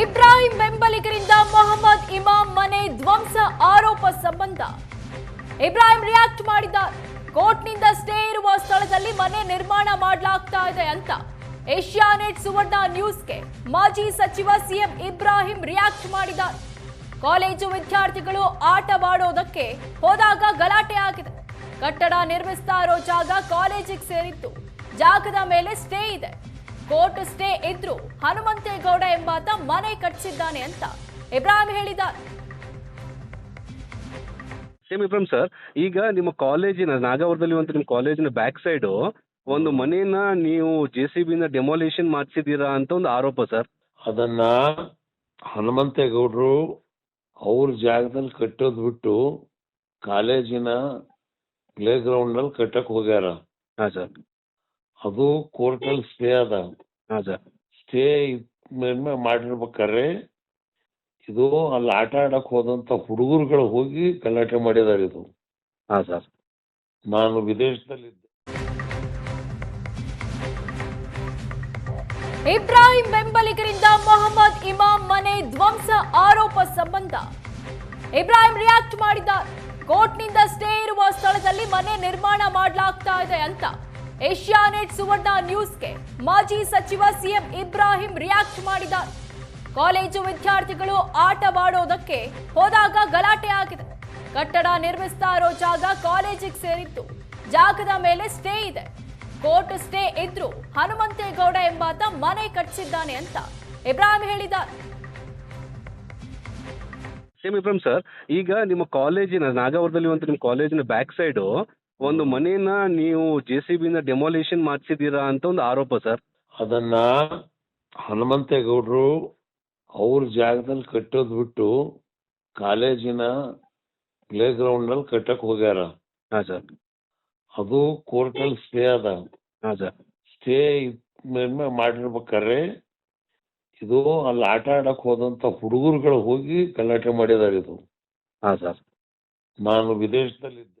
ಇಬ್ರಾಹಿಂ ಬೆಂಬಲಿಗರಿಂದ ಮೊಹಮ್ಮದ್ ಇಮಾಮ್ ಮನೆ ಧ್ವಂಸ ಆರೋಪ ಸಂಬಂಧ. ಇಬ್ರಾಹಿಂ ರಿಯಾಕ್ಟ್ ಮಾಡಿದ, ಕೋರ್ಟ್ನಿಂದ ಸ್ಟೇ ಇರುವ ಸ್ಥಳದಲ್ಲಿ ಮನೆ ನಿರ್ಮಾಣ ಮಾಡಲಾಗ್ತಾ ಇದೆ ಅಂತ. ಏಷ್ಯಾನೆಟ್ ಸುವರ್ಣ ನ್ಯೂಸ್ಗೆ ಮಾಜಿ ಸಚಿವ ಸಿಎಂ ಇಬ್ರಾಹಿಂ ರಿಯಾಕ್ಟ್ ಮಾಡಿದ. ಕಾಲೇಜು ವಿದ್ಯಾರ್ಥಿಗಳು ಆಟವಾಡೋದಕ್ಕೆ ಹೋದಾಗ ಗಲಾಟೆ ಆಗಿದೆ. ಕಟ್ಟಡ ನಿರ್ಮಿಸ್ತಾ ಇರೋ ಜಾಗ ಕಾಲೇಜಿಗೆ ಸೇರಿತ್ತು. ಜಾಗದ ಮೇಲೆ ಸ್ಟೇ ಇದೆ. ಕೋರ್ಟ್ ಸ್ಟೇ ಇದ್ರು ಹನುಮಂತೇಗೌಡ ಎಂಬಾತ ಮನೆ ಕಟ್ಟಿಸಿದ್ದಾನೆ ಅಂತ ಇಬ್ರಾಹಿಂ ಹೇಳಿದ್ದಾರೆ. ಸೇಮ್ ಇಬ್ರಾಹಿಂ ಸರ್ ಈಗ ನಿಮ್ಮ ಕಾಲೇಜಿನ ನಾಗಾವರದಲ್ಲಿ ಒಂದು ನಿಮ್ಮ ಕಾಲೇಜಿನ ಬ್ಯಾಕ್ ಸೈಡು ಒಂದು ಮನೆಯನ್ನ ನೀವು ಜೆ ಸಿ ಬಿನ ಡೆಮೊಲೇಷನ್ ಮಾಡಿಸಿದ್ದೀರಾ ಅಂತ ಒಂದು ಆರೋಪ ಸರ್. ಅದನ್ನ ಹನುಮಂತೇಗೌಡರು ಅವ್ರ ಜಾಗದಲ್ಲಿ ಕಟ್ಟೋದ್ ಬಿಟ್ಟು ಕಾಲೇಜಿನ ಪ್ಲೇ ಗ್ರೌಂಡ್ನಲ್ಲಿ ಕಟ್ಟಕ್ ಹೋಗ್ಯಾರ. ಹಾಂ ಸರ್. ಅದು ಕೋರ್ಟಲ್ಲಿ ಸ್ಟೇ ಅದ ಹಾಂ ಸರ್ ಸ್ಟೇ ಇದ್ಮೇಲೆ ಮಾಡಿರ್ಬೇಕಾರೆ ಇದು ಅಲ್ಲಿ ಆಟ ಆಡಕ್ ಹೋದಂತ ಹುಡುಗರುಗಳು ಹೋಗಿ ಗಲಾಟೆ ಮಾಡಿದಾರೆ ಇದು. ಹಾಂ ಸರ್. ನಾನು ವಿದೇಶದಲ್ಲಿ ಇಬ್ರಾಹಿಂ ಬೆಂಬಲಿಗರಿಂದ ಮೊಹಮ್ಮದ್ ಇಮಾಮ್ ಮನೆ ಧ್ವಂಸ ಆರೋಪ ಸಂಬಂಧ. ಇಬ್ರಾಹಿಂ ರಿಯಾಕ್ಟ್ ಮಾಡಿದ್ದಾರೆ. ಕೋರ್ಟ್ನಿಂದ ಸ್ಟೇ ಇರುವ ಸ್ಥಳದಲ್ಲಿ ಮನೆ ನಿರ್ಮಾಣ ಮಾಡಲಾಗ್ತಾ ಇದೆ ಅಂತ. ಏಷ್ಯಾನೆಟ್ ಸುವರ್ಣ ನ್ಯೂಸ್ಗೆ ಮಾಜಿ ಸಚಿವ ಸಿಎಂ ಇಬ್ರಾಹಿಂ ರಿಯಾಕ್ಟ್ ಮಾಡಿದ. ಕಾಲೇಜು ವಿದ್ಯಾರ್ಥಿಗಳು ಆಟವಾಡೋದಕ್ಕೆ ಹೋದಾಗ ಗಲಾಟೆ ಆಗಿದೆ. ಕಟ್ಟಡ ನಿರ್ಮಿಸ್ತಾ ಇರೋ ಜಾಗ ಕಾಲೇಜಿಗೆ ಸೇರಿದ್ದು ಜಾಗದ ಮೇಲೆ ಸ್ಟೇ ಇದೆ. ಕೋರ್ಟ್ ಸ್ಟೇ ಇದ್ರು ಹನುಮಂತೇಗೌಡ ಎಂಬಾತ ಮನೆ ಕಟ್ಟಿಸಿದ್ದಾನೆ ಅಂತ ಇಬ್ರಾಹಿಂ ಹೇಳಿದ ಸೇಮ್ ಇಬ್ರಾಹಿಂ ಸರ್, ಈಗ ನಿಮ್ಮ ಕಾಲೇಜಿನ ನಾಗಾವರದಲ್ಲಿ ಒಂದು ನಿಮ್ಮ ಕಾಲೇಜಿನ ಬ್ಯಾಕ್ ಸೈಡು ಒಂದು ಮನೆಯನ್ನ ನೀವು ಜೆ ಸಿ ಬಿನ ಡೆಮಾಲಿಷನ್ ಮಾಡಿಸಿದ್ದೀರಾ ಅಂತ ಒಂದು ಆರೋಪ ಸರ್ ಅದನ್ನ ಹನುಮಂತೇಗೌಡರು ಅವ್ರ ಜಾಗದಲ್ಲಿ ಕಟ್ಟೋದು ಬಿಟ್ಟು ಕಾಲೇಜಿನ ಪ್ಲೇ ಗ್ರೌಂಡ್ನಲ್ಲಿ ಕಟ್ಟಕ್ ಹೋಗ್ಯಾರ. ಹಾಂ ಸರ್ ಅದು ಕೋರ್ಟಲ್ಲಿ ಸ್ಟೇ ಅದ. ಹಾಂ ಸರ್ ಸ್ಟೇ ಇದ್ಮೇಲೆ ಮಾಡಿರ್ಬೇಕಾದ್ರೆ ಇದು ಅಲ್ಲಿ ಆಟ ಆಡಕ್ ಹೋದಂತ ಹುಡುಗರುಗಳು ಹೋಗಿ ಗಲಾಟೆ ಮಾಡಿದಾರೆ ಇದು. ಹಾಂ ಸರ್ ನಾನು ವಿದೇಶದಲ್ಲಿದ್ದೆ.